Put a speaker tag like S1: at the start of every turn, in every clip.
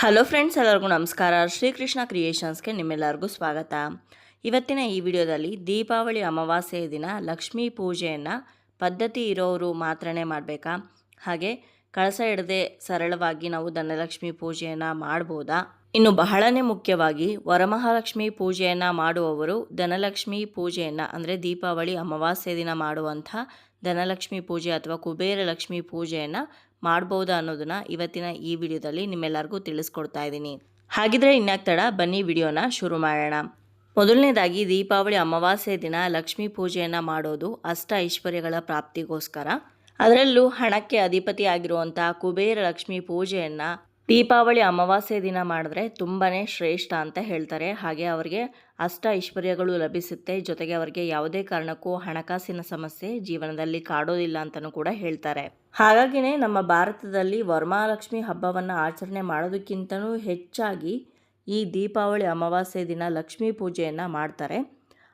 S1: Hello friends ಎಲ್ಲರಿಗೂ ನಮಸ್ಕಾರ. ಶ್ರೀಕೃಷ್ಣ ಕ್ರಿಯೇಷನ್ಸ್ಗೆ ನಿಮ್ಮೆಲ್ಲರಿಗೂ ಸ್ವಾಗತ. ಇವತ್ತಿನ ಈ ವಿಡಿಯೋದಲ್ಲಿ ದೀಪಾವಳಿ ಅಮಾವಾಸ್ಯೆಯ ದಿನ ಲಕ್ಷ್ಮೀ ಪೂಜೆಯನ್ನು ಪದ್ಧತಿ ಇರೋರು ಮಾತ್ರನೇ ಮಾಡಬೇಕಾ? ಹಾಗೆ ಕಳಸ ಹಿಡದೆ ಸರಳವಾಗಿ ನಾವು ಧನಲಕ್ಷ್ಮಿ ಪೂಜೆಯನ್ನು ಮಾಡ್ಬೋದಾ? ಇನ್ನು ಬಹಳನೇ ಮುಖ್ಯವಾಗಿ ವರಮಹಾಲಕ್ಷ್ಮಿ ಪೂಜೆಯನ್ನು ಮಾಡುವವರು ಧನಲಕ್ಷ್ಮಿ ಪೂಜೆಯನ್ನು, ಅಂದರೆ ದೀಪಾವಳಿ ಅಮಾವಾಸ್ಯೆ ದಿನ ಮಾಡುವಂಥ ಧನಲಕ್ಷ್ಮಿ ಪೂಜೆ ಅಥವಾ ಕುಬೇರ ಲಕ್ಷ್ಮಿ ಪೂಜೆಯನ್ನು ಮಾಡ್ಬೋದಾ ಅನ್ನೋದನ್ನ ಇವತ್ತಿನ ಈ ವಿಡಿಯೋದಲ್ಲಿ ನಿಮ್ಮೆಲ್ಲರಿಗೂ ತಿಳಿಸ್ಕೊಡ್ತಾ ಇದ್ದೀನಿ. ಹಾಗಿದ್ರೆ ತಡ? ಬನ್ನಿ ವಿಡಿಯೋನ ಶುರು ಮಾಡೋಣ. ಮೊದಲನೇದಾಗಿ, ದೀಪಾವಳಿ ಅಮಾವಾಸ್ಯೆ ದಿನ ಲಕ್ಷ್ಮೀ ಪೂಜೆಯನ್ನು ಮಾಡೋದು ಅಷ್ಟ ಐಶ್ವರ್ಯಗಳ ಪ್ರಾಪ್ತಿಗೋಸ್ಕರ. ಅದರಲ್ಲೂ ಹಣಕ್ಕೆ ಅಧಿಪತಿ ಆಗಿರುವಂಥ ಕುಬೇರ ಲಕ್ಷ್ಮಿ ಪೂಜೆಯನ್ನು ದೀಪಾವಳಿ ಅಮಾವಾಸ್ಯೆ ದಿನ ಮಾಡಿದ್ರೆ ತುಂಬಾ ಶ್ರೇಷ್ಠ ಅಂತ ಹೇಳ್ತಾರೆ. ಹಾಗೆ ಅವರಿಗೆ ಅಷ್ಟ ಐಶ್ವರ್ಯಗಳು ಲಭಿಸುತ್ತೆ. ಜೊತೆಗೆ ಅವರಿಗೆ ಯಾವುದೇ ಕಾರಣಕ್ಕೂ ಹಣಕಾಸಿನ ಸಮಸ್ಯೆ ಜೀವನದಲ್ಲಿ ಕಾಡೋದಿಲ್ಲ ಅಂತಲೂ ಕೂಡ ಹೇಳ್ತಾರೆ. ಹಾಗಾಗಿನೇ ನಮ್ಮ ಭಾರತದಲ್ಲಿ ವರಮಹಾಲಕ್ಷ್ಮಿ ಹಬ್ಬವನ್ನು ಆಚರಣೆ ಮಾಡೋದಕ್ಕಿಂತಲೂ ಹೆಚ್ಚಾಗಿ ಈ ದೀಪಾವಳಿ ಅಮಾವಾಸ್ಯೆ ದಿನ ಲಕ್ಷ್ಮೀ ಪೂಜೆಯನ್ನು ಮಾಡ್ತಾರೆ.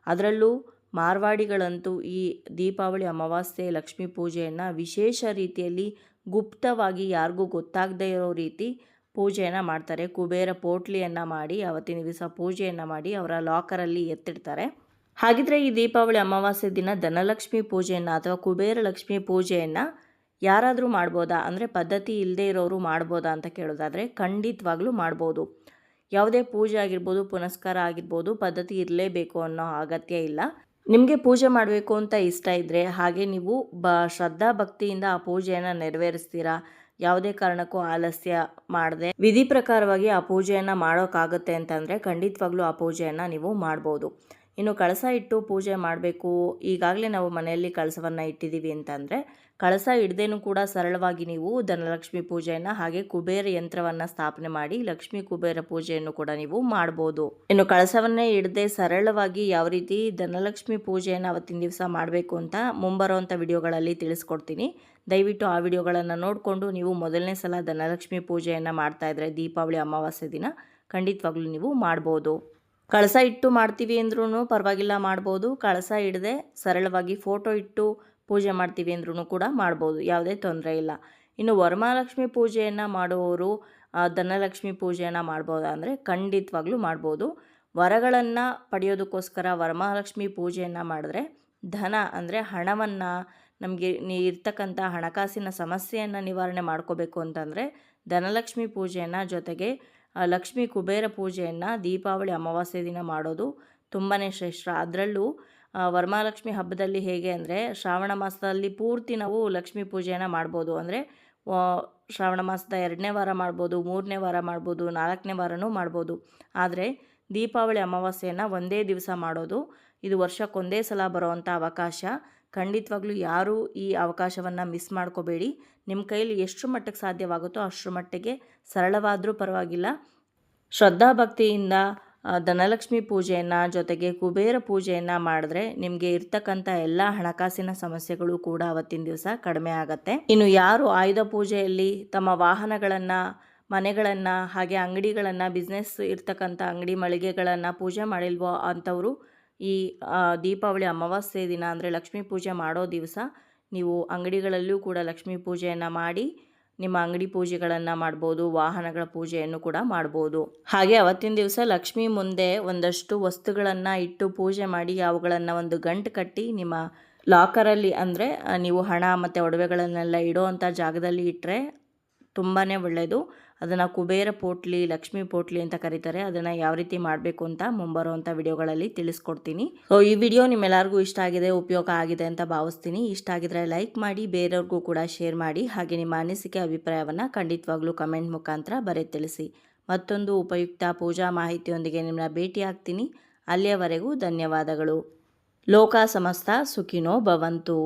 S1: ಅದರಲ್ಲೂ ಮಾರ್ವಾಡಿಗಳಂತೂ ಈ ದೀಪಾವಳಿ ಅಮಾವಾಸ್ಯೆ ಲಕ್ಷ್ಮೀ ಪೂಜೆಯನ್ನು ವಿಶೇಷ ರೀತಿಯಲ್ಲಿ ಗುಪ್ತವಾಗಿ ಯಾರಿಗೂ ಗೊತ್ತಾಗದೇ ಇರೋ ರೀತಿ ಪೂಜೆಯನ್ನು ಮಾಡ್ತಾರೆ. ಕುಬೇರ ಪೋಟ್ಲಿಯನ್ನು ಮಾಡಿ, ಅವತ್ತಿನ ದಿವಸ ಪೂಜೆಯನ್ನು ಮಾಡಿ ಅವರ ಲಾಕರಲ್ಲಿ ಎತ್ತಿಡ್ತಾರೆ. ಹಾಗಿದ್ರೆ ಈ ದೀಪಾವಳಿ ಅಮಾವಾಸ್ಯೆ ದಿನ ಧನಲಕ್ಷ್ಮಿ ಪೂಜೆಯನ್ನು ಅಥವಾ ಕುಬೇರ ಲಕ್ಷ್ಮಿ ಪೂಜೆಯನ್ನು ಯಾರಾದರೂ ಮಾಡ್ಬೋದಾ? ಅಂದರೆ ಪದ್ಧತಿ ಇಲ್ಲದೇ ಇರೋರು ಮಾಡ್ಬೋದಾ ಅಂತ ಕೇಳೋದಾದರೆ ಖಂಡಿತವಾಗ್ಲೂ ಮಾಡ್ಬೋದು. ಯಾವುದೇ ಪೂಜೆ ಆಗಿರ್ಬೋದು, ಪುನಸ್ಕಾರ ಆಗಿರ್ಬೋದು, ಪದ್ಧತಿ ಇರಲೇಬೇಕು ಅನ್ನೋ ಅಗತ್ಯ ಇಲ್ಲ. ನಿಮಗೆ ಪೂಜೆ ಮಾಡಬೇಕು ಅಂತ ಇಷ್ಟ ಇದ್ದರೆ ಹಾಗೆ ನೀವು ಬ ಶ್ರದ್ಧಾ ಭಕ್ತಿಯಿಂದ ಆ ಪೂಜೆಯನ್ನು ನೆರವೇರಿಸ್ತೀರಾ? ಯಾವುದೇ ಕಾರಣಕ್ಕೂ ಆಲಸ್ಯ ಮಾಡದೆ ವಿಧಿ ಪ್ರಕಾರವಾಗಿ ಆ ಪೂಜೆಯನ್ನು ಮಾಡೋಕ್ಕಾಗುತ್ತೆ ಅಂತಂದರೆ ಖಂಡಿತವಾಗ್ಲೂ ಆ ಪೂಜೆಯನ್ನು ನೀವು ಮಾಡ್ಬೋದು. ಇನ್ನು ಕಳಸ ಇಟ್ಟು ಪೂಜೆ ಮಾಡಬೇಕು. ಈಗಾಗಲೇ ನಾವು ಮನೆಯಲ್ಲಿ ಕಳಸವನ್ನು ಇಟ್ಟಿದ್ದೀವಿ ಅಂತಂದರೆ, ಕಳಸ ಇಡದೇನೂ ಕೂಡ ಸರಳವಾಗಿ ನೀವು ಧನಲಕ್ಷ್ಮಿ ಪೂಜೆಯನ್ನು ಹಾಗೆ ಕುಬೇರ ಯಂತ್ರವನ್ನು ಸ್ಥಾಪನೆ ಮಾಡಿ ಲಕ್ಷ್ಮಿ ಕುಬೇರ ಪೂಜೆಯನ್ನು ಕೂಡ ನೀವು ಮಾಡ್ಬೋದು. ಇನ್ನು ಕಳಸವನ್ನೇ ಇಡದೆ ಸರಳವಾಗಿ ಯಾವ ರೀತಿ ಧನಲಕ್ಷ್ಮಿ ಪೂಜೆಯನ್ನು ಅವತ್ತಿನ ದಿವಸ ಮಾಡಬೇಕು ಅಂತ ಮುಂಬರುವಂಥ ವಿಡಿಯೋಗಳಲ್ಲಿ ತಿಳಿಸ್ಕೊಡ್ತೀನಿ. ದಯವಿಟ್ಟು ಆ ವಿಡಿಯೋಗಳನ್ನು ನೋಡಿಕೊಂಡು ನೀವು ಮೊದಲನೇ ಸಲ ಧನಲಕ್ಷ್ಮಿ ಪೂಜೆಯನ್ನು ಮಾಡ್ತಾ ಇದ್ರೆ ದೀಪಾವಳಿ ಅಮಾವಾಸ್ಯೆ ದಿನ ಖಂಡಿತವಾಗ್ಲೂ ನೀವು ಮಾಡ್ಬೋದು. ಕಳಸ ಇಟ್ಟು ಮಾಡ್ತೀವಿ ಅಂದ್ರೂ ಪರವಾಗಿಲ್ಲ ಮಾಡ್ಬೋದು. ಕಳಸ ಇಡದೆ ಸರಳವಾಗಿ ಫೋಟೋ ಇಟ್ಟು ಪೂಜೆ ಮಾಡ್ತೀವಿ ಅಂದ್ರೂ ಕೂಡ ಮಾಡ್ಬೋದು. ಯಾವುದೇ ತೊಂದರೆ ಇಲ್ಲ. ಇನ್ನು ವರಮಹಾಲಕ್ಷ್ಮಿ ಪೂಜೆಯನ್ನು ಮಾಡುವವರು ಧನಲಕ್ಷ್ಮಿ ಪೂಜೆಯನ್ನು ಮಾಡ್ಬೋದಾ ಅಂದರೆ ಖಂಡಿತವಾಗ್ಲೂ ಮಾಡ್ಬೋದು. ವರಗಳನ್ನು ಪಡೆಯೋದಕ್ಕೋಸ್ಕರ ವರಮಹಾಲಕ್ಷ್ಮಿ ಪೂಜೆಯನ್ನು ಮಾಡಿದ್ರೆ ಧನ ಅಂದರೆ ಹಣವನ್ನು ನಮಗೆ ಇರ್ತಕ್ಕಂಥ ಹಣಕಾಸಿನ ಸಮಸ್ಯೆಯನ್ನು ನಿವಾರಣೆ ಮಾಡ್ಕೋಬೇಕು ಅಂತಂದರೆ ಧನಲಕ್ಷ್ಮಿ ಪೂಜೆಯನ್ನು ಜೊತೆಗೆ ಲಕ್ಷ್ಮೀ ಕುಬೇರ ಪೂಜೆಯನ್ನು ದೀಪಾವಳಿ ಅಮಾವಾಸ್ಯೆ ದಿನ ಮಾಡೋದು ತುಂಬಾ ಶ್ರೇಷ್ಠ. ಅದರಲ್ಲೂ ವರಮಹಾಲಕ್ಷ್ಮಿ ಹಬ್ಬದಲ್ಲಿ ಹೇಗೆ ಅಂದರೆ ಶ್ರಾವಣ ಮಾಸದಲ್ಲಿ ಪೂರ್ತಿ ನಾವು ಲಕ್ಷ್ಮೀ ಪೂಜೆಯನ್ನು ಮಾಡ್ಬೋದು. ಅಂದರೆ ಶ್ರಾವಣ ಮಾಸದ ಎರಡನೇ ವಾರ ಮಾಡ್ಬೋದು, ಮೂರನೇ ವಾರ ಮಾಡ್ಬೋದು, ನಾಲ್ಕನೇ ವಾರನೂ ಮಾಡ್ಬೋದು. ಆದರೆ, ದೀಪಾವಳಿ ಅಮಾವಾಸ್ಯೆಯನ್ನು ಒಂದೇ ದಿವಸ ಮಾಡೋದು ಇದು ವರ್ಷಕ್ಕೊಂದೇ ಸಲ ಬರುವಂಥ ಅವಕಾಶ. ಖಂಡಿತವಾಗ್ಲೂ ಯಾರೂ ಈ ಅವಕಾಶವನ್ನು ಮಿಸ್ ಮಾಡ್ಕೋಬೇಡಿ. ನಿಮ್ಮ ಕೈಯಲ್ಲಿ ಎಷ್ಟು ಮಟ್ಟಕ್ಕೆ ಸಾಧ್ಯವಾಗುತ್ತೋ ಅಷ್ಟರ ಮಟ್ಟಿಗೆ ಸರಳವಾದರೂ ಪರವಾಗಿಲ್ಲ. ಶ್ರದ್ಧಾಭಕ್ತಿಯಿಂದ ಧನಲಕ್ಷ್ಮಿ ಪೂಜೆಯನ್ನು ಜೊತೆಗೆ ಕುಬೇರ ಪೂಜೆಯನ್ನು ಮಾಡಿದ್ರೆ ನಿಮಗೆ ಇರ್ತಕ್ಕಂಥ ಎಲ್ಲ ಹಣಕಾಸಿನ ಸಮಸ್ಯೆಗಳು ಕೂಡ ಅವತ್ತಿನ ದಿವಸ ಕಡಿಮೆ ಆಗತ್ತೆ. ಇನ್ನು ಯಾರು ಆಯುಧ ಪೂಜೆಯಲ್ಲಿ ತಮ್ಮ ವಾಹನಗಳನ್ನು, ಮನೆಗಳನ್ನು, ಹಾಗೆ ಅಂಗಡಿಗಳನ್ನು ಬಿಸ್ನೆಸ್ ಇರ್ತಕ್ಕಂಥ ಅಂಗಡಿ ಮಳಿಗೆಗಳನ್ನು ಪೂಜೆ ಮಾಡಿಲ್ವೋ ಅಂಥವರು ಈ ದೀಪಾವಳಿ ಅಮಾವಾಸ್ಯೆ ದಿನ ಅಂದರೆ ಲಕ್ಷ್ಮೀ ಪೂಜೆ ಮಾಡೋ ದಿವಸ ನೀವು ಅಂಗಡಿಗಳಲ್ಲೂ ಕೂಡ ಲಕ್ಷ್ಮೀ ಪೂಜೆಯನ್ನು ಮಾಡಿ, ನಿಮ್ಮ ಅಂಗಡಿ ಪೂಜೆಗಳನ್ನು ಮಾಡ್ಬೋದು, ವಾಹನಗಳ ಪೂಜೆಯನ್ನು ಕೂಡ ಮಾಡ್ಬೋದು. ಹಾಗೆ ಅವತ್ತಿನ ದಿವಸ ಲಕ್ಷ್ಮಿ ಮುಂದೆ ಒಂದಷ್ಟು ವಸ್ತುಗಳನ್ನು ಇಟ್ಟು ಪೂಜೆ ಮಾಡಿ, ಅವುಗಳನ್ನು ಒಂದು ಗಂಟು ಕಟ್ಟಿ ನಿಮ್ಮ ಲಾಕರಲ್ಲಿ ಅಂದರೆ ನೀವು ಹಣ ಮತ್ತು ಒಡವೆಗಳನ್ನೆಲ್ಲ ಇಡೋ ಜಾಗದಲ್ಲಿ ಇಟ್ಟರೆ ತುಂಬಾ ಒಳ್ಳೆಯದು ಅದನ್ನು ಕುಬೇರ ಪೋಟ್ಲಿ, ಲಕ್ಷ್ಮೀ ಪೋಟ್ಲಿ ಅಂತ ಕರೀತಾರೆ. ಅದನ್ನು ಯಾವ ರೀತಿ ಮಾಡಬೇಕು ಅಂತ ಮುಂಬರುವಂಥ ವಿಡಿಯೋಗಳಲ್ಲಿ ತಿಳಿಸ್ಕೊಡ್ತೀನಿ. ಸೊ ಈ ವಿಡಿಯೋ ನಿಮ್ಮೆಲ್ಲರಿಗೂ ಇಷ್ಟ ಆಗಿದೆ, ಉಪಯೋಗ ಆಗಿದೆ ಅಂತ ಭಾವಿಸ್ತೀನಿ. ಇಷ್ಟ ಆಗಿದ್ರೆ ಲೈಕ್ ಮಾಡಿ, ಬೇರೆಯವ್ರಿಗೂ ಕೂಡ ಶೇರ್ ಮಾಡಿ. ಹಾಗೆ ನಿಮ್ಮ ಅನಿಸಿಕೆ, ಅಭಿಪ್ರಾಯವನ್ನು ಖಂಡಿತವಾಗ್ಲೂ ಕಮೆಂಟ್ ಮುಖಾಂತರ ಬರೆ ತಿಳಿಸಿ. ಮತ್ತೊಂದು ಉಪಯುಕ್ತ ಪೂಜಾ ಮಾಹಿತಿಯೊಂದಿಗೆ ನಿಮ್ಮನ್ನ ಭೇಟಿ ಆಗ್ತೀನಿ ಅಲ್ಲಿಯವರೆಗೂ ಧನ್ಯವಾದಗಳು. ಲೋಕ ಸಮಸ್ತ ಸುಖಿನೋ ಭವಂತು.